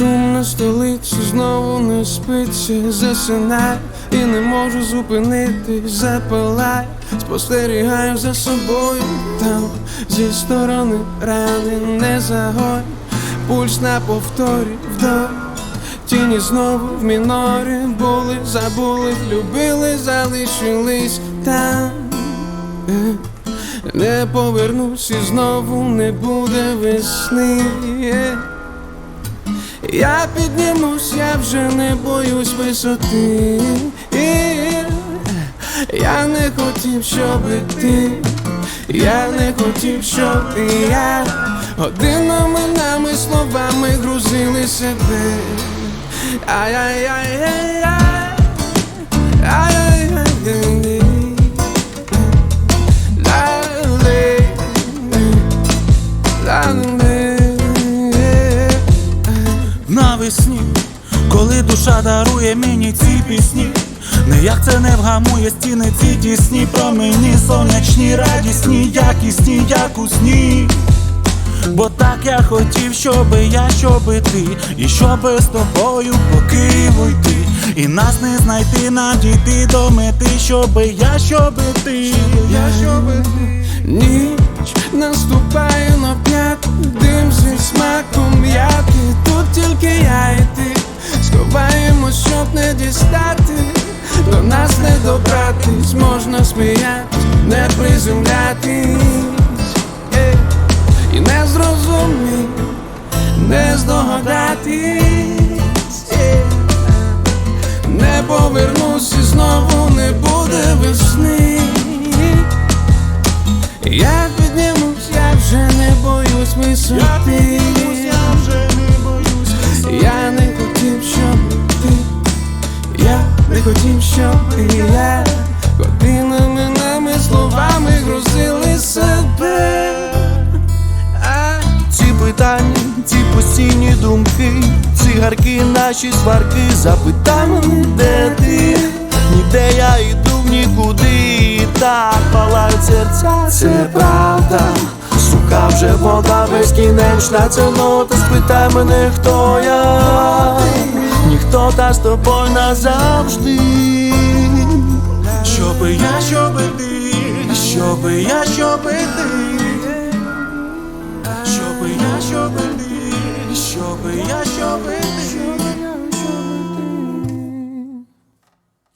Шум на столиці знову не спиться, засинай і не можу зупинитись, запалай, спостерігаю за собою там зі сторони рани не загой, пульс на повторі вдох. Тіні знову в мінорі були, забули, любили, залишились там. Не повернусь і знову не буде весни. Я піднімусь, я вже не боюсь висоти. Я не хотів, щоб ти, я не хотів, щоб ти я годинами нами словами грузили себе. Ай-яй-яй-яй-яй Навесні, коли душа дарує мені ці пісні, ніяк це не вгамує стіни ці тісні. Про мені сонячні, радісні, якісні, як у сні. Бо так я хотів, щоби я, щоби ти, і щоби з тобою по Києву йти, і нас не знайти, нам дійти до мети, щоби я, щоби ти, Я щоби ніч наступає на п'яту Дим зі смаком. Тут тільки я і ти. Сховаємось, щоб не дістати. До нас не добратись, можна сміятись, не приземлятись. І не зрозуміть, не здогадатись. Не повернусь і знову не буде весни. Я піднімусь, я вже не боюсь висоти. Я хотів, щоб і я годинами нами словами грузили себе. А Ці питання, ці постійні думки, цигарки, наші сварки, запитання, де ти? Ніде я йду в нікуди, і так палають серця, це правда. Сука, вже вода безкінечна, це нота, спитай мене, хто я, ніхто та з тобою назавжди. щоби я, щоби ти, щоби я, щоби ти, щоби я, щоби ти, щоби я, щоби ти.